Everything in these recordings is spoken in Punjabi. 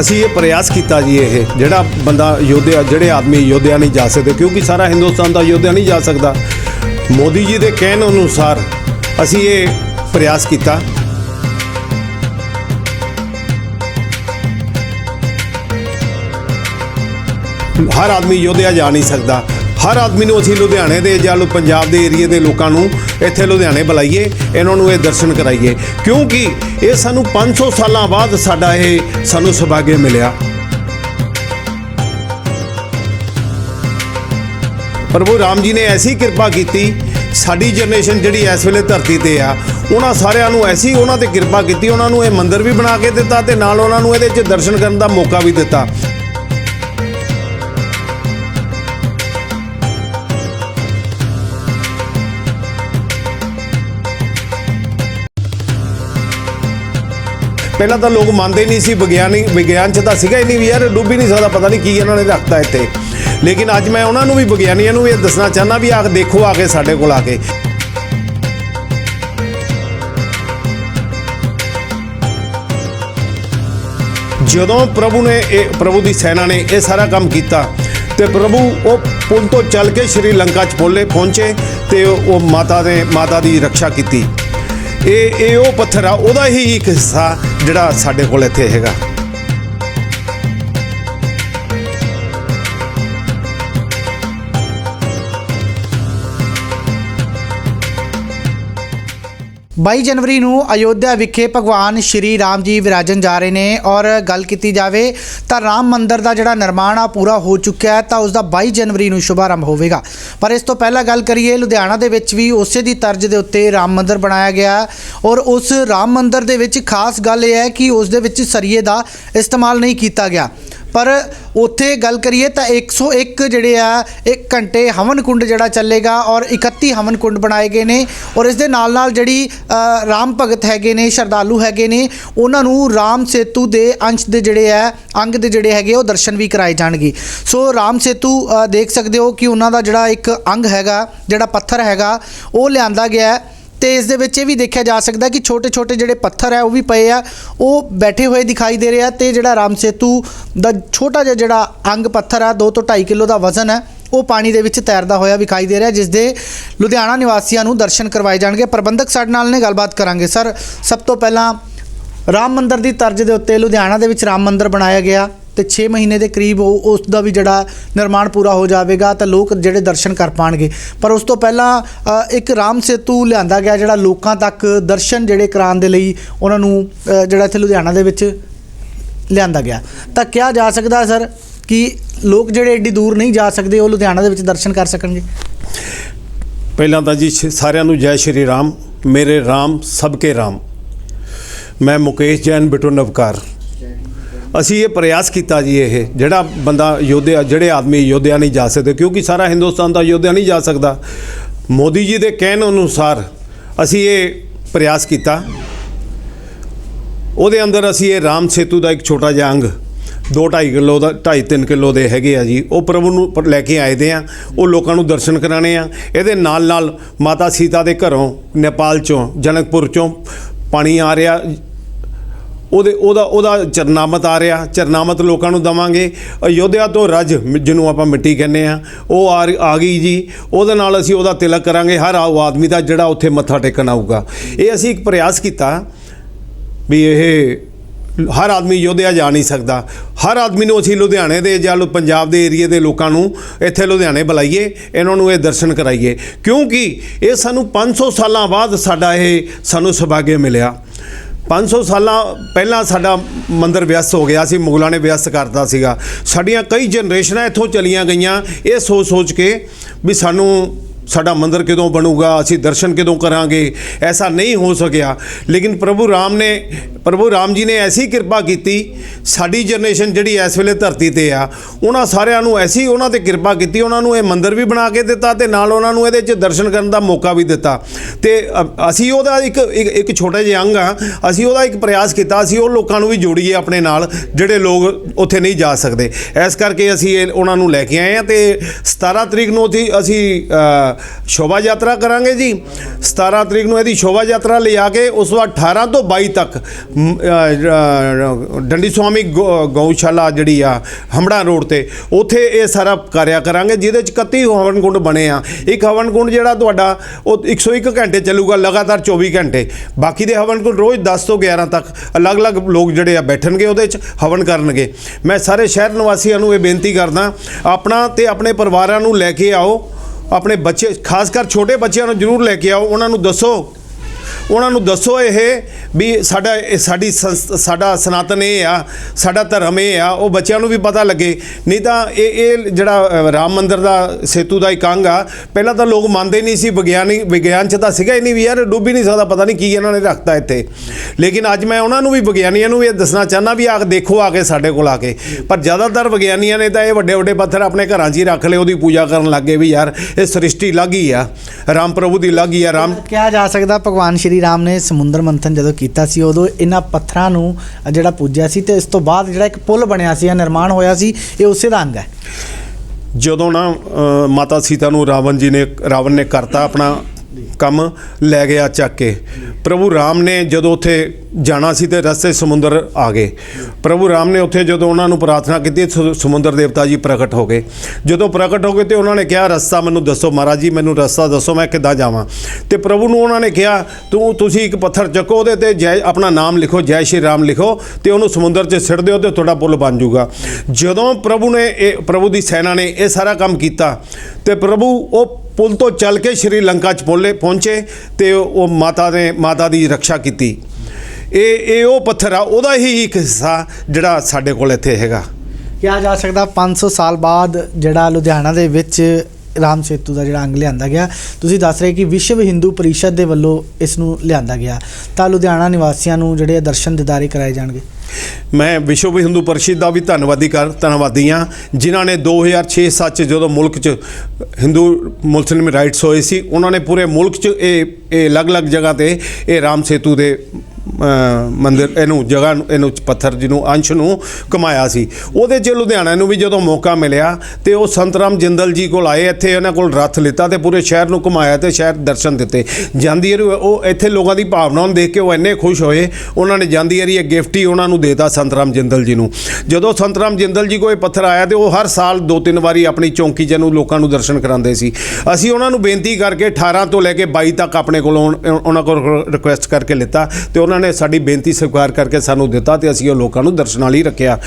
ਅਸੀਂ ਇਹ ਪ੍ਰਯਾਸ ਕੀਤਾ ਜੀ ਇਹ, ਜਿਹੜਾ ਬੰਦਾ ਯੋਧਿਆ, ਜਿਹੜੇ ਆਦਮੀ ਯੋਧਿਆ ਨਹੀਂ ਜਾ ਸਕਦੇ, ਕਿਉਂਕਿ ਸਾਰਾ ਹਿੰਦੁਸਤਾਨ ਦਾ ਯੋਧਿਆ ਨਹੀਂ ਜਾ ਸਕਦਾ। ਮੋਦੀ ਜੀ ਦੇ ਕਹਿਣ ਅਨੁਸਾਰ ਅਸੀਂ ਇਹ ਪ੍ਰਯਾਸ ਕੀਤਾ। ਹਰ ਆਦਮੀ ਯੋਧਿਆ ਜਾ ਨਹੀਂ ਸਕਦਾ। ਹਰ ਆਦਮੀ ਨੂੰ ਅਸੀਂ ਲੁਧਿਆਣੇ ਦੇ ਜਾਂ ਪੰਜਾਬ ਦੇ ਏਰੀਏ ਦੇ ਲੋਕਾਂ ਨੂੰ ਇੱਥੇ ਲੁਧਿਆਣੇ ਬੁਲਾਈਏ, ਇਹਨਾਂ ਨੂੰ ਇਹ ਦਰਸ਼ਨ ਕਰਾਈਏ। ਕਿਉਂਕਿ ਇਹ ਸਾਨੂੰ 500 ਸਾਲਾਂ ਬਾਅਦ ਸਾਡਾ ਇਹ ਸਾਨੂੰ ਸੁਭਾਗੇ ਮਿਲਿਆ। ਪ੍ਰਭੂ ਰਾਮ ਜੀ ਨੇ ਐਸੀ ਕਿਰਪਾ ਕੀਤੀ, ਸਾਡੀ ਜਨਰੇਸ਼ਨ ਜਿਹੜੀ ਇਸ ਵੇਲੇ ਧਰਤੀ ਤੇ ਆ, ਉਹਨਾਂ ਸਾਰਿਆਂ ਨੂੰ ਐਸੀ ਉਹਨਾਂ ਤੇ ਕਿਰਪਾ ਕੀਤੀ, ਉਹਨਾਂ ਨੂੰ ਇਹ ਮੰਦਿਰ ਵੀ ਬਣਾ ਕੇ ਦਿੱਤਾ ਤੇ ਨਾਲ ਉਹਨਾਂ ਨੂੰ ਇਹਦੇ 'ਚ ਦਰਸ਼ਨ ਕਰਨ ਦਾ ਮੌਕਾ ਵੀ ਦਿੱਤਾ। ਪਹਿਲਾਂ ਤਾਂ ਲੋਕ ਮੰਨਦੇ ਨਹੀਂ ਸੀ, ਵਿਗਿਆਨੀ ਵਿਗਿਆਨ 'ਚ ਤਾਂ ਸੀਗਾ ਹੀ ਨਹੀਂ ਵੀ ਯਾਰ, ਡੁੱਬ ਹੀ ਨਹੀਂ ਸਕਦਾ, ਪਤਾ ਨਹੀਂ ਕੀ ਇਹਨਾਂ ਨੇ ਰੱਖਤਾ ਇੱਥੇ। ਲੇਕਿਨ ਅੱਜ ਮੈਂ ਉਹਨਾਂ ਨੂੰ ਵੀ ਵਿਗਿਆਨੀਆਂ ਨੂੰ ਵੀ ਇਹ ਦੱਸਣਾ ਚਾਹੁੰਦਾ ਵੀ ਆਖ ਦੇਖੋ ਆ ਕੇ ਸਾਡੇ ਕੋਲ ਆ ਕੇ। ਜਦੋਂ ਪ੍ਰਭੂ ਨੇ ਇਹ ਪ੍ਰਭੂ ਦੀ ਸੈਨਾ ਨੇ ਇਹ ਸਾਰਾ ਕੰਮ ਕੀਤਾ, ਤੇ ਪ੍ਰਭੂ ਉਹ ਪੁਲ ਤੋਂ ਚੱਲ ਕੇ ਸ਼੍ਰੀ ਲੰਕਾ ਚ ਪਹੁੰਚੇ ਪਹੁੰਚੇ, ਤੇ ਉਹ ਮਾਤਾ ਦੇ ਮਾਤਾ ਦੀ ਰੱਖਿਆ ਕੀਤੀ। ਇਹ ਇਹ ਉਹ ਪੱਥਰ ਆ ਉਹਦਾ ਹੀ ਇੱਕ ਹਿੱਸਾ ਜਿਹੜਾ ਸਾਡੇ ਕੋਲ ਇੱਥੇ ਹੈਗਾ। ਬਾਈ ਜਨਵਰੀ ਨੂੰ ਅਯੋਧਿਆ ਵਿਖੇ ਭਗਵਾਨ ਸ਼੍ਰੀ ਰਾਮ ਜੀ ਵਿਰਾਜਨ ਜਾ ਰਹੇ ਨੇ ਔਰ ਗੱਲ ਕੀਤੀ ਜਾਵੇ ਤਾਂ ਰਾਮ ਮੰਦਿਰ ਦਾ ਜਿਹੜਾ ਨਿਰਮਾਣ ਆ ਪੂਰਾ ਹੋ ਚੁੱਕਿਆ ਹੈ, ਤਾਂ ਉਸ ਦਾ 22 ਜਨਵਰੀ ਨੂੰ ਸ਼ੁਭਾਰੰਭ ਹੋਵੇਗਾ। ਪਰ ਇਸ ਤੋਂ ਪਹਿਲਾਂ ਗੱਲ ਕਰੀਏ, ਲੁਧਿਆਣਾ ਦੇ ਵਿੱਚ ਵੀ ਉਸੇ ਦੀ ਤਰਜ਼ ਦੇ ਉੱਤੇ ਰਾਮ ਮੰਦਿਰ ਬਣਾਇਆ ਗਿਆ ਔਰ ਉਸ ਰਾਮ ਮੰਦਿਰ ਦੇ ਵਿੱਚ ਖਾਸ ਗੱਲ ਇਹ ਹੈ ਕਿ ਉਸ ਦੇ ਵਿੱਚ ਸਰੀਏ ਦਾ ਇਸਤੇਮਾਲ ਨਹੀਂ ਕੀਤਾ ਗਿਆ। ਪਰ ਉੱਥੇ ਗੱਲ ਕਰੀਏ ਤਾਂ 101 ਜਿਹੜੇ ਆ, ਇੱਕ ਘੰਟੇ ਹਵਨ ਕੁੰਡ ਜਿਹੜਾ ਚੱਲੇਗਾ ਔਰ 31 ਹਵਨ ਕੁੰਡ ਬਣਾਏ ਗਏ ਨੇ ਔਰ ਇਸ ਦੇ ਨਾਲ ਨਾਲ ਜਿਹੜੀ ਰਾਮ ਭਗਤ ਹੈਗੇ ਨੇ, ਸ਼ਰਧਾਲੂ ਹੈਗੇ ਨੇ, ਉਹਨਾਂ ਨੂੰ ਰਾਮ ਸੇਤੂ ਦੇ ਅੰਸ਼ ਦੇ ਜਿਹੜੇ ਆ, ਅੰਗ ਦੇ ਜਿਹੜੇ ਹੈਗੇ ਉਹ ਦਰਸ਼ਨ ਵੀ ਕਰਾਏ ਜਾਣਗੇ। ਸੋ ਰਾਮ ਸੇਤੂ ਦੇਖ ਸਕਦੇ ਹੋ ਕਿ ਉਹਨਾਂ ਦਾ ਜਿਹੜਾ ਇੱਕ ਅੰਗ ਹੈਗਾ, ਜਿਹੜਾ ਪੱਥਰ ਹੈਗਾ, ਉਹ ਲਿਆਂਦਾ ਗਿਆ ਹੈ। ਤੇ ਇਸ ਦੇ ਵਿੱਚ ਇਹ ਵੀ ਦੇਖਿਆ ਜਾ ਸਕਦਾ ਕਿ ਛੋਟੇ ਛੋਟੇ ਜਿਹੜੇ ਪੱਥਰ ਹੈ ਉਹ ਵੀ ਪਏ ਆ। ਉਹ ਬੈਠੇ ਹੋਏ ਦਿਖਾਈ ਦੇ ਰਿਹਾ ਤੇ ਜਿਹੜਾ ਰਾਮ ਸੇਤੂ ਦਾ ਛੋਟਾ ਜਿਹਾ ਜਿਹੜਾ ਅੰਗ ਪੱਥਰ ਆ 2 ਤੋਂ 2.5 ਕਿਲੋ ਦਾ ਵਜ਼ਨ ਹੈ ਉਹ ਪਾਣੀ ਦੇ ਵਿੱਚ ਤੈਰਦਾ ਹੋਇਆ ਵਿਖਾਈ ਦੇ ਰਿਹਾ, ਜਿਸ ਦੇ ਲੁਧਿਆਣਾ ਨਿਵਾਸੀਆਂ ਨੂੰ ਦਰਸ਼ਨ ਕਰਵਾਏ ਜਾਣਗੇ। ਪ੍ਰਬੰਧਕ ਸਾਡੇ ਨਾਲ ਨੇ, ਗੱਲਬਾਤ ਕਰਾਂਗੇ। ਸਰ, ਸਭ ਤੋਂ ਪਹਿਲਾਂ ਰਾਮ ਮੰਦਰ ਦੀ ਤਰਜ਼ ਦੇ ਉੱਤੇ ਲੁਧਿਆਣਾ ਦੇ ਵਿੱਚ ਰਾਮ ਮੰਦਰ ਬਣਾਇਆ ਗਿਆ। ਤੇ 6 ਮਹੀਨੇ ਦੇ ਕਰੀਬ ਉਹ ਉਸ ਦਾ ਵੀ ਜਿਹੜਾ ਨਿਰਮਾਣ ਪੂਰਾ ਹੋ ਜਾਵੇਗਾ ਤਾਂ ਲੋਕ ਜਿਹੜੇ ਦਰਸ਼ਨ ਕਰ ਪਾਣਗੇ। ਪਰ ਉਸ ਤੋਂ ਪਹਿਲਾਂ ਇੱਕ ਰਾਮ ਸੇਤੂ ਲਿਆਂਦਾ ਗਿਆ ਜਿਹੜਾ ਲੋਕਾਂ ਤੱਕ ਦਰਸ਼ਨ ਜਿਹੜੇ ਕਰਾਉਣ ਦੇ ਲਈ ਉਹਨਾਂ ਨੂੰ ਜਿਹੜਾ ਇੱਥੇ ਲੁਧਿਆਣਾ ਦੇ ਵਿੱਚ ਲਿਆਂਦਾ ਗਿਆ। ਤਾਂ ਕਿਹਾ ਜਾ ਸਕਦਾ ਸਰ ਕਿ ਲੋਕ ਜਿਹੜੇ ਏਡੀ ਦੂਰ ਨਹੀਂ ਜਾ ਸਕਦੇ, ਉਹ ਲੁਧਿਆਣਾ ਦੇ ਵਿੱਚ ਦਰਸ਼ਨ ਕਰ ਸਕਣਗੇ? ਪਹਿਲਾਂ ਤਾਂ ਜੀ ਸਾਰਿਆਂ ਨੂੰ ਜੈ ਸ਼੍ਰੀ ਰਾਮ, ਮੇਰੇ ਰਾਮ ਸਭ ਕੇ ਰਾਮ। ਮੈਂ ਮੁਕੇਸ਼ ਜੈਨ ਬਿਟੂ ਨਵਕਾਰ। ਅਸੀਂ ਇਹ ਪ੍ਰਯਾਸ ਕੀਤਾ ਜੀ ਇਹ, ਜਿਹੜਾ ਬੰਦਾ ਯੋਧਿਆ, ਜਿਹੜੇ ਆਦਮੀ ਯੋਧਿਆ ਨਹੀਂ ਜਾ ਸਕਦੇ, ਕਿਉਂਕਿ ਸਾਰਾ ਹਿੰਦੁਸਤਾਨ ਦਾ ਯੋਧਿਆ ਨਹੀਂ ਜਾ ਸਕਦਾ। ਮੋਦੀ ਜੀ ਦੇ ਕਹਿਣ ਅਨੁਸਾਰ ਅਸੀਂ ਇਹ ਪ੍ਰਯਾਸ ਕੀਤਾ। ਉਹਦੇ ਅੰਦਰ ਅਸੀਂ ਇਹ ਰਾਮ ਸੇਤੂ ਦਾ ਇੱਕ ਛੋਟਾ ਜਿਹਾ ਅੰਗ 2.5 ਕਿਲੋ ਦਾ 2.5-3 ਕਿਲੋ ਦੇ ਹੈਗੇ ਆ ਜੀ, ਉਹ ਪ੍ਰਭੂ ਨੂੰ ਪ- ਲੈ ਕੇ ਆਏ ਦੇ ਆ, ਉਹ ਲੋਕਾਂ ਨੂੰ ਦਰਸ਼ਨ ਕਰਾਣੇ ਆ। ਇਹਦੇ ਨਾਲ ਨਾਲ ਮਾਤਾ ਸੀਤਾ ਦੇ ਘਰੋਂ, ਨੇਪਾਲ ਚੋਂ, ਜਨਕਪੁਰ ਚੋਂ ਪਾਣੀ ਆ ਰਿਹਾ ਉਹਦੇ ਉਹਦਾ ਉਹਦਾ ਚਰਨਾਮਤ ਆ ਰਿਹਾ, ਚਰਨਾਮਤ ਲੋਕਾਂ ਨੂੰ ਦਵਾਂਗੇ। ਅਯੋਧਿਆ ਤੋਂ ਰਜ, ਮ- ਜਿਹਨੂੰ ਆਪਾਂ ਮਿੱਟੀ ਕਹਿੰਦੇ ਆ ਉਹ ਆ ਗਈ ਜੀ। ਉਹਦੇ ਨਾਲ ਅਸੀਂ ਉਹਦਾ ਤਿਲਕ ਕਰਾਂਗੇ, ਹਰ ਆਉ ਆਦਮੀ ਦਾ ਜਿਹੜਾ ਉੱਥੇ ਮੱਥਾ ਟੇਕਣ ਆਊਗਾ। ਇਹ ਅਸੀਂ ਇੱਕ ਪ੍ਰਯਾਸ ਕੀਤਾ ਵੀ ਇਹ ਹਰ ਆਦਮੀ ਯੋਧਿਆ ਜਾ ਨਹੀਂ ਸਕਦਾ। ਹਰ ਆਦਮੀ ਨੂੰ ਅਸੀਂ ਲੁਧਿਆਣੇ ਦੇ ਜਾਂ ਲੋ, ਪੰਜਾਬ ਦੇ ਏਰੀਏ ਦੇ ਲੋਕਾਂ ਨੂੰ ਇੱਥੇ ਲੁਧਿਆਣੇ ਬੁਲਾਈਏ, ਇਹਨਾਂ ਨੂੰ ਇਹ ਦਰਸ਼ਨ ਕਰਾਈਏ। ਕਿਉਂਕਿ ਇਹ ਸਾਨੂੰ 500 ਸਾਲਾਂ ਬਾਅਦ ਸਾਡਾ ਇਹ ਸਾਨੂੰ ਸੁਭਾਗੇ ਮਿਲਿਆ। 500 ਸਾਲਾਂ ਪਹਿਲਾਂ ਸਾਡਾ ਮੰਦਰ ਵਿਅਸਤ ਹੋ ਗਿਆ ਸੀ, ਮੁਗਲਾਂ ਨੇ ਵਿਅਸਤ ਕਰਤਾ ਸੀਗਾ। ਸਾਡੀਆਂ ਕਈ ਜਨਰੇਸ਼ਨਾਂ ਇੱਥੋਂ ਚਲੀਆਂ ਗਈਆਂ। ਇਹ ਸੋਚ ਸੋਚ ਕੇ ਵੀ ਸਾਨੂੰ ਸਾਡਾ ਮੰਦਿਰ ਕਦੋਂ ਬਣੂਗਾ, ਅਸੀਂ ਦਰਸ਼ਨ ਕਦੋਂ ਕਰਾਂਗੇ? ਐਸਾ ਨਹੀਂ ਹੋ ਸਕਿਆ। ਲੇਕਿਨ ਪ੍ਰਭੂ ਰਾਮ ਨੇ, ਪ੍ਰਭੂ ਰਾਮ ਜੀ ਨੇ ਐਸੀ ਕਿਰਪਾ ਕੀਤੀ, ਸਾਡੀ ਜਨਰੇਸ਼ਨ ਜਿਹੜੀ ਇਸ ਵੇਲੇ ਧਰਤੀ ਤੇ ਆ, ਉਹਨਾਂ ਸਾਰਿਆਂ ਨੂੰ ਐਸੀ ਉਹਨਾਂ ਤੇ ਕਿਰਪਾ ਕੀਤੀ, ਉਹਨਾਂ ਨੂੰ ਇਹ ਮੰਦਿਰ ਵੀ ਬਣਾ ਕੇ ਦਿੱਤਾ ਤੇ ਨਾਲ ਉਹਨਾਂ ਨੂੰ ਇਹਦੇ 'ਚ ਦਰਸ਼ਨ ਕਰਨ ਦਾ ਮੌਕਾ ਵੀ ਦਿੱਤਾ। ਤੇ ਅਸੀਂ ਉਹਦਾ ਇੱਕ ਇੱਕ ਛੋਟਾ ਜਿਹਾ ਅੰਗ ਆ, ਅਸੀਂ ਉਹਦਾ ਇੱਕ ਪ੍ਰਯਾਸ ਕੀਤਾ, ਅਸੀਂ ਉਹ ਲੋਕਾਂ ਨੂੰ ਵੀ ਜੋੜੀਏ ਆਪਣੇ ਨਾਲ, ਜਿਹੜੇ ਲੋਕ ਉੱਥੇ ਨਹੀਂ ਜਾ ਸਕਦੇ। ਇਸ ਕਰਕੇ ਅਸੀਂ ਇਹ, ਉਹਨਾਂ ਨੂੰ ਲੈ ਕੇ ਆਏ ਆ ਤੇ 17 ਤਰੀਕ ਨੂੰ ਅਸੀਂ ਅਸੀਂ ਸ਼ੋਭਾ ਯਾਤਰਾ ਕਰਾਂਗੇ ਜੀ। 17 ਤਰੀਕ ਨੂੰ ਇਹਦੀ ਸ਼ੋਭਾ ਯਾਤਰਾ ਲਿਆ ਕੇ ਉਸ ਤੋਂ ਬਾਅਦ 18 ਤੋਂ 22 ਤੱਕ ਡੰਡੀ ਸਵਾਮੀ ਗੋ- ਗਊਸ਼ਾਲਾ ਜਿਹੜੀ ਆ ਹਮੜਾ ਰੋਡ ਤੇ, ਉੱਥੇ ਇਹ ਸਾਰਾ ਕਾਰਿਆ ਕਰਾਂਗੇ, ਜਿਹਦੇ ਚ 31 ਹਵਨ ਕੁੰਡ ਬਣੇ ਆ। ਇੱਕ ਹਵਨ ਕੁੰਡ ਜਿਹੜਾ ਤੁਹਾਡਾ, ਉਹ 101 ਘੰਟੇ ਚੱਲੂਗਾ, ਲਗਾਤਾਰ 24 ਘੰਟੇ। ਬਾਕੀ ਦੇ ਹਵਨ ਕੁੰਡ ਰੋਜ਼ 10 ਤੋਂ 11 ਤੱਕ, ਅਲੱਗ-ਅਲੱਗ ਲੋਕ ਜਿਹੜੇ ਆ ਬੈਠਣਗੇ ਉਹਦੇ ਚ, ਹਵਨ ਕਰਨਗੇ। ਮੈਂ ਸਾਰੇ ਸ਼ਹਿਰ ਨਿਵਾਸੀਆਂ ਨੂੰ ਇਹ ਬੇਨਤੀ ਕਰਦਾ, ਆਪਣਾ ਤੇ ਆਪਣੇ ਪਰਿਵਾਰਾਂ ਨੂੰ ਲੈ ਕੇ ਆਓ। ਆਪਣੇ ਬੱਚੇ ਖਾਸ ਕਰ ਛੋਟੇ ਬੱਚਿਆਂ ਨੂੰ ਜ਼ਰੂਰ ਲੈ ਕੇ ਆਓ ਉਹਨਾਂ ਨੂੰ ਦੱਸੋ ਉਹਨਾਂ ਨੂੰ ਦੱਸੋ ਇਹ ਵੀ ਸਾਡਾ ਇਹ ਸਾਡੀ ਸੰਸ- ਸਾਡਾ ਸਨਾਤਨ ਇਹ ਆ, ਸਾਡਾ ਧਰਮ ਇਹ ਆ, ਉਹ ਬੱਚਿਆਂ ਨੂੰ ਵੀ ਪਤਾ ਲੱਗੇ। ਨਹੀਂ ਤਾਂ ਇਹ ਇਹ ਜਿਹੜਾ ਰਾਮ ਮੰਦਿਰ ਦਾ ਸੇਤੂ ਦਾ ਇੱਕ ਅੰਗ ਆ, ਪਹਿਲਾਂ ਤਾਂ ਲੋਕ ਮੰਨਦੇ ਨਹੀਂ ਸੀ, ਵਿਗਿਆਨੀ, ਵਿਗਿਆਨ ਚ ਤਾਂ ਸੀਗਾ ਹੀ ਨਹੀਂ ਵੀ ਯਾਰ ਡੁੱਬ ਹੀ ਨਹੀਂ ਸਕਦਾ, ਪਤਾ ਨਹੀਂ ਕੀ ਇਹਨਾਂ ਨੇ ਰੱਖਤਾ ਇੱਥੇ। ਲੇਕਿਨ ਅੱਜ ਮੈਂ ਉਹਨਾਂ ਨੂੰ ਵੀ, ਵਿਗਿਆਨੀਆਂ ਨੂੰ ਵੀ ਇਹ ਦੱਸਣਾ ਚਾਹੁੰਦਾ ਵੀ ਆ ਕੇ ਦੇਖੋ ਆ ਕੇ ਸਾਡੇ ਕੋਲ ਆ ਕੇ। ਪਰ ਜ਼ਿਆਦਾਤਰ ਵਿਗਿਆਨੀਆਂ ਨੇ ਤਾਂ ਇਹ ਵੱਡੇ ਵੱਡੇ ਪੱਥਰ ਆਪਣੇ ਘਰਾਂ 'ਚ ਹੀ ਰੱਖ ਲਏ, ਉਹਦੀ ਪੂਜਾ ਕਰਨ ਲੱਗੇ ਵੀ ਯਾਰ, ਇਹ ਸ੍ਰਿਸ਼ਟੀ ਲੱਗ ਹੀ ਆ, ਰਾਮ ਪ੍ਰਭੂ ਦੀ ਲੱਗ ਹੀ ਆ, ਰਾਮ ਕਿਹਾ ਜਾ ਸਕਦਾ ਭਗਵਾਨ ਸ਼੍ਰੀ ਰਾਮ ਨੇ ਸਮੁੰਦਰ ਮੰਥਨ ਜਦੋਂ ਕੀਤਾ ਸੀ, ਉਦੋਂ ਇਹਨਾਂ ਪੱਥਰਾਂ ਨੂੰ ਜਿਹੜਾ ਪੂਜਿਆ ਸੀ ਤੇ ਇਸ ਤੋਂ ਬਾਅਦ ਜਿਹੜਾ ਇੱਕ ਪੁਲ ਬਣਿਆ ਸੀ ਜਾਂ ਨਿਰਮਾਣ ਹੋਇਆ ਸੀ, ਇਹ ਉਸੇ ਦਾ ਅੰਗ ਹੈ। ਜਦੋਂ ਨਾ ਮਾਤਾ ਸੀਤਾ ਨੂੰ ਰਾਵਣ ਜੀ ਨੇ, ਰਾਵਣ ਨੇ ਕਰਤਾ ਆਪਣਾ ਕੰਮ ਲੈ ਗਿਆ ਚੱਕ ਕੇ। ਪ੍ਰਭੂ ਰਾਮ ਨੇ ਜਦੋਂ ਉੱਥੇ ਜਾਣਾ ਸੀ ਤੇ ਰਸਤੇ ਸਮੁੰਦਰ ਆ ਗਏ। ਪ੍ਰਭੂ ਰਾਮ ਨੇ ਉੱਥੇ ਜਦੋਂ ਉਹਨਾਂ ਨੂੰ ਪ੍ਰਾਰਥਨਾ ਕੀਤੀ, ਸ- ਸਮੁੰਦਰ ਦੇਵਤਾ ਜੀ ਪ੍ਰਗਟ ਹੋ ਗਏ। ਜਦੋਂ ਪ੍ਰਗਟ ਹੋ ਗਏ ਤੇ ਉਹਨਾਂ ਨੇ ਕਿਹਾ, ਰਸਤਾ ਮੈਨੂੰ ਦੱਸੋ ਮਹਾਰਾਜ ਜੀ, ਮੈਨੂੰ ਰਸਤਾ ਦੱਸੋ, ਮੈਂ ਕਿੱਦਾਂ ਜਾਵਾਂ? ਤੇ ਪ੍ਰਭੂ ਨੂੰ ਉਹਨਾਂ ਨੇ ਕਿਹਾ, ਤੂੰ, ਤੁਸੀਂ ਇੱਕ ਪੱਥਰ ਚੱਕੋ ਉਹਦੇ ਤੇ ਜੈ, ਆਪਣਾ ਨਾਮ ਲਿਖੋ, ਜੈ ਸ਼੍ਰੀ ਰਾਮ ਲਿਖੋ ਤੇ ਉਹਨੂੰ ਸਮੁੰਦਰ 'ਚ ਸਿੱਟ ਦਿਓ ਤੇ ਤੁਹਾਡਾ ਪੁੱਲ ਬਣ ਜਾਊਗਾ। ਜਦੋਂ ਪ੍ਰਭੂ ਨੇ ਇਹ, ਪ੍ਰਭੂ ਦੀ ਸੈਨਾ ਨੇ ਇਹ ਸਾਰਾ ਕੰਮ ਕੀਤਾ ਤੇ ਪ੍ਰਭੂ ਉਹ ਪੁਲ ਤੋਂ ਚੱਲ ਕੇ ਸ਼੍ਰੀਲੰਕਾ 'ਚ ਪੋਲੇ ਪਹੁੰਚੇ ਤੇ ਉਹ ਮਾਤਾ ਨੇ ਮਾਤਾ ਦੀ ਰੱਖਿਆ ਕੀਤੀ। ਇਹ ਇਹ ਉਹ ਪੱਥਰ ਆ, ਉਹਦਾ ਹੀ ਇੱਕ ਹਿੱਸਾ ਜਿਹੜਾ ਸਾਡੇ ਕੋਲ ਇੱਥੇ ਹੈਗਾ। ਕਿਹਾ ਜਾ ਸਕਦਾ 500 ਸਾਲ ਬਾਅਦ ਜਿਹੜਾ ਲੁਧਿਆਣਾ ਦੇ ਵਿੱਚ ਰਾਮ ਸੇਤੂ ਦਾ ਜਿਹੜਾ ਅੰਗ ਲਿਆਂਦਾ ਗਿਆ। ਤੁਸੀਂ ਦੱਸ ਰਹੇ ਕਿ ਵਿਸ਼ਵ ਹਿੰਦੂ ਪਰਿਸ਼ਦ ਦੇ ਵੱਲੋਂ ਇਸ ਨੂੰ ਲਿਆਂਦਾ ਗਿਆ। ਤਾਂ ਲੁਧਿਆਣਾ ਨਿਵਾਸੀਆਂ ਨੂੰ ਜਿਹੜੇ ਦਰਸ਼ਨ ਦਿਦਾਰੇ ਕਰਾਏ ਜਾਣਗੇ। ਮੈਂ ਵਿਸ਼ਵ ਹਿੰਦੂ ਪਰਿਸ਼ਦ ਦਾ ਵੀ ਧੰਨਵਾਦੀ ਕਰ ਧੰਨਵਾਦੀ ਹਾਂ, ਜਿਨ੍ਹਾਂ ਨੇ 2006-7 ਚ ਜਦੋਂ ਮੁਲਕ 'ਚ ਹਿੰਦੂ ਮੁਸਲਿਮ ਰਾਈਟਸ ਹੋਏ ਸੀ, ਉਹਨਾਂ ਨੇ ਪੂਰੇ ਮੁਲਕ 'ਚ ਇਹ ਇਹ ਅਲੱਗ-ਅਲੱਗ ਜਗ੍ਹਾ ਤੇ ਇਹ ਰਾਮ ਸੇਤੂ ਦੇ ਮੰਦਿਰ, ਇਹਨੂੰ ਜਗ੍ਹਾ ਨੂੰ, ਇਹਨੂੰ ਪੱਥਰ ਜਿਹਨੂੰ ਅੰਸ਼ ਨੂੰ ਕਮਾਇਆ ਸੀ। ਉਹਦੇ 'ਚ ਲੁਧਿਆਣਾ ਨੂੰ ਵੀ ਜਦੋਂ ਮੌਕਾ ਮਿਲਿਆ ਤੇ ਉਹ ਸੰਤ ਰਾਮ ਜਿੰਦਲ ਜੀ ਕੋਲ ਆਏ, ਇੱਥੇ ਉਹਨਾਂ ਕੋਲ ਰੱਥ ਲਿੱਤਾ ਤੇ ਪੂਰੇ ਸ਼ਹਿਰ ਨੂੰ ਘੁਮਾਇਆ ਤੇ ਸ਼ਹਿਰ ਦਰਸ਼ਨ ਦਿੱਤੇ। ਜਾਂਦੀ ਵਾਰੀ ਉਹ ਇੱਥੇ ਲੋਕਾਂ ਦੀ ਭਾਵਨਾ ਨੂੰ ਦੇਖ ਕੇ ਉਹ ਇੰਨੇ ਖੁਸ਼ ਹੋਏ, ਉਹਨਾਂ ਨੇ ਜਾਂਦੀ ਵਾਰੀ ਇਹ ਗਿਫਟ ਹੀ ਉਹਨਾਂ ਨੂੰ ਦੇਤਾ ਸੰਤ ਰਾਮ ਜਿੰਦਲ ਜੀ ਨੂੰ। ਜਦੋਂ ਸੰਤ ਰਾਮ ਜਿੰਦਲ ਜੀ ਕੋਲ ਇਹ ਪੱਥਰ ਆਇਆ ਤੇ ਉਹ ਹਰ ਸਾਲ ਦੋ ਤਿੰਨ ਵਾਰੀ ਆਪਣੀ ਚੌਂਕੀ 'ਚ ਨੂੰ ਲੋਕਾਂ ਨੂੰ ਦਰਸ਼ਨ ਕਰਾਉਂਦੇ ਸੀ। ਅਸੀਂ ਉਹਨਾਂ ਨੂੰ ਬੇਨਤੀ ਕਰਕੇ 18 ਤੋਂ ਲੈ ਕੇ 22 ਤੱਕ ਆਪਣੇ ਕੋਲੋਂ ਉਹਨਾਂ ਕੋਲ ਰਿਕੁਐਸਟ ਕਰਕੇ ਲਿੱਤਾ ਤੇ ਉਹਨਾਂ ਨੇ ਸਾਡੀ ਬੇਨਤੀ ਸਵੀਕਾਰ ਕਰਕੇ ਸਾਨੂੰ ਦਿੱਤਾ ਤੇ ਅਸੀਂ ਉਹ ਲੋਕਾਂ ਨੂੰ ਦਰਸ਼ਨਾਂ ਲਈ ਰੱਖਿਆ।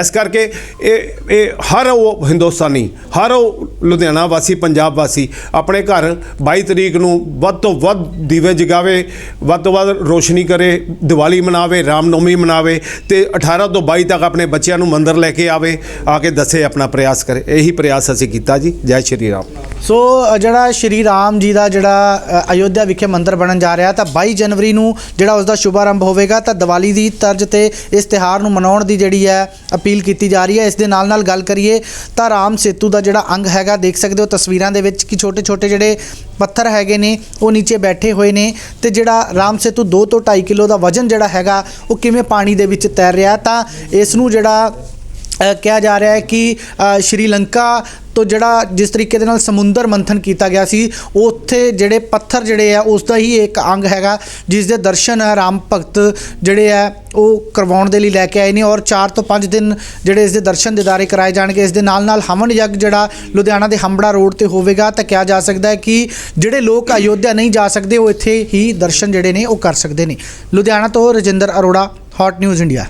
ਇਸ ਕਰਕੇ ਇਹ ਇਹ ਹਰ ਉਹ ਹਿੰਦੁਸਤਾਨੀ, ਹਰ ਉਹ ਲੁਧਿਆਣਾ ਵਾਸੀ, ਪੰਜਾਬ ਵਾਸੀ ਆਪਣੇ ਘਰ 22 ਤਰੀਕ ਨੂੰ ਵੱਧ ਤੋਂ ਵੱਧ ਦੀਵੇ ਜਗਾਵੇ, ਵੱਧ ਤੋਂ ਵੱਧ ਰੋਸ਼ਨੀ ਕਰੇ, ਦੀਵਾਲੀ ਮਨਾਵੇ, ਰਾਮਨੌਮੀ ਮਨਾਵੇ ਤੇ 18 ਤੋਂ 22 ਤੱਕ ਆਪਣੇ ਬੱਚਿਆਂ ਨੂੰ ਮੰਦਰ ਲੈ ਕੇ ਆਵੇ, ਆ ਕੇ ਦੱਸੇ ਆਪਣਾ ਪ੍ਰਯਾਸ ਕਰੇ। ਇਹੀ ਪ੍ਰਯਾਸ ਅਸੀਂ ਕੀਤਾ ਜੀ। ਜੈ ਸ਼੍ਰੀ ਰਾਮ। ਸੋ ਜਿਹੜਾ ਸ਼੍ਰੀ ਰਾਮ ਜੀ ਦਾ ਜਿਹੜਾ ਅਯੋਧਿਆ ਵਿਖੇ ਮੰਦਿਰ ਬਣਨ ਜਾ ਰਿਹਾ ਤਾਂ 22 ਜਨਵਰੀ ਨੂੰ ਜਿਹੜਾ ਉਸ ਦਾ ਆਰੰਭ ਹੋਵੇਗਾ, ਤਾਂ ਦੀਵਾਲੀ ਦੀ ਤਰਜ਼ ਤੇ ਇਸ ਤਿਹਾਰ ਨੂੰ ਮਨਾਉਣ ਦੀ ਜਿਹੜੀ ਹੈ ਅਪੀਲ ਕੀਤੀ ਜਾ ਰਹੀ ਹੈ। ਇਸ ਦੇ ਨਾਲ ਨਾਲ ਗੱਲ ਕਰੀਏ ਤਾਂ ਰਾਮ ਸੇਤੂ ਦਾ ਜਿਹੜਾ ਅੰਗ ਹੈਗਾ, ਦੇਖ ਸਕਦੇ ਹੋ ਤਸਵੀਰਾਂ ਦੇ ਵਿੱਚ ਕਿ ਛੋਟੇ ਛੋਟੇ ਜਿਹੜੇ ਪੱਥਰ ਹੈਗੇ ਨੇ, ਉਹ ਨੀਚੇ ਬੈਠੇ ਹੋਏ ਨੇ ਤੇ ਜਿਹੜਾ ਰਾਮ ਸੇਤੂ 2 ਤੋਂ 2.5 ਕਿਲੋ ਦਾ ਵਜ਼ਨ ਜਿਹੜਾ ਹੈਗਾ, ਉਹ ਕਿਵੇਂ ਪਾਣੀ ਦੇ ਵਿੱਚ ਤੈਰ ਰਿਹਾ ਤਾਂ ਇਸ ਨੂੰ ਜਿਹੜਾ ਕਿਹਾ ਜਾ ਰਿਹਾ ਹੈ ਕਿ ਸ਼੍ਰੀਲੰਕਾ ਤੋਂ ਜਿਹੜਾ ਜਿਸ ਤਰੀਕੇ ਦੇ ਨਾਲ ਸਮੁੰਦਰ ਮੰਥਨ ਕੀਤਾ ਗਿਆ ਸੀ, ਉੱਥੇ ਜਿਹੜੇ ਪੱਥਰ ਜਿਹੜੇ ਆ ਉਸ ਦਾ ਹੀ ਇੱਕ ਅੰਗ ਹੈਗਾ, ਜਿਸ ਦੇ ਦਰਸ਼ਨ ਰਾਮ ਭਗਤ ਜਿਹੜੇ ਆ, ਉਹ ਕਰਵਾਉਣ ਦੇ ਲਈ ਲੈ ਕੇ ਆਏ ਨੇ ਔਰ 4 ਤੋਂ 5 ਦਿਨ ਜਿਹੜੇ ਇਸ ਦੇ ਦਰਸ਼ਨ ਦਿਦਾਰੇ ਕਰਾਏ ਜਾਣਗੇ, ਇਸ ਦੇ ਨਾਲ ਨਾਲ ਹਵਨ ਯੱਗ ਜਿਹੜਾ ਲੁਧਿਆਣਾ ਦੇ ਹੰਬੜਾ ਰੋਡ ਤੇ ਹੋਵੇਗਾ, ਤਾਂ ਕਿਹਾ ਜਾ ਸਕਦਾ ਹੈ ਕਿ ਜਿਹੜੇ ਲੋਕ ਅਯੋਧਿਆ ਨਹੀਂ ਜਾ ਸਕਦੇ, ਉਹ ਇੱਥੇ ਹੀ ਦਰਸ਼ਨ ਜਿਹੜੇ ਨੇ, ਉਹ ਕਰ ਸਕਦੇ ਨੇ। ਲੁਧਿਆਣਾ ਤੋਂ Rajinder Arora hot news India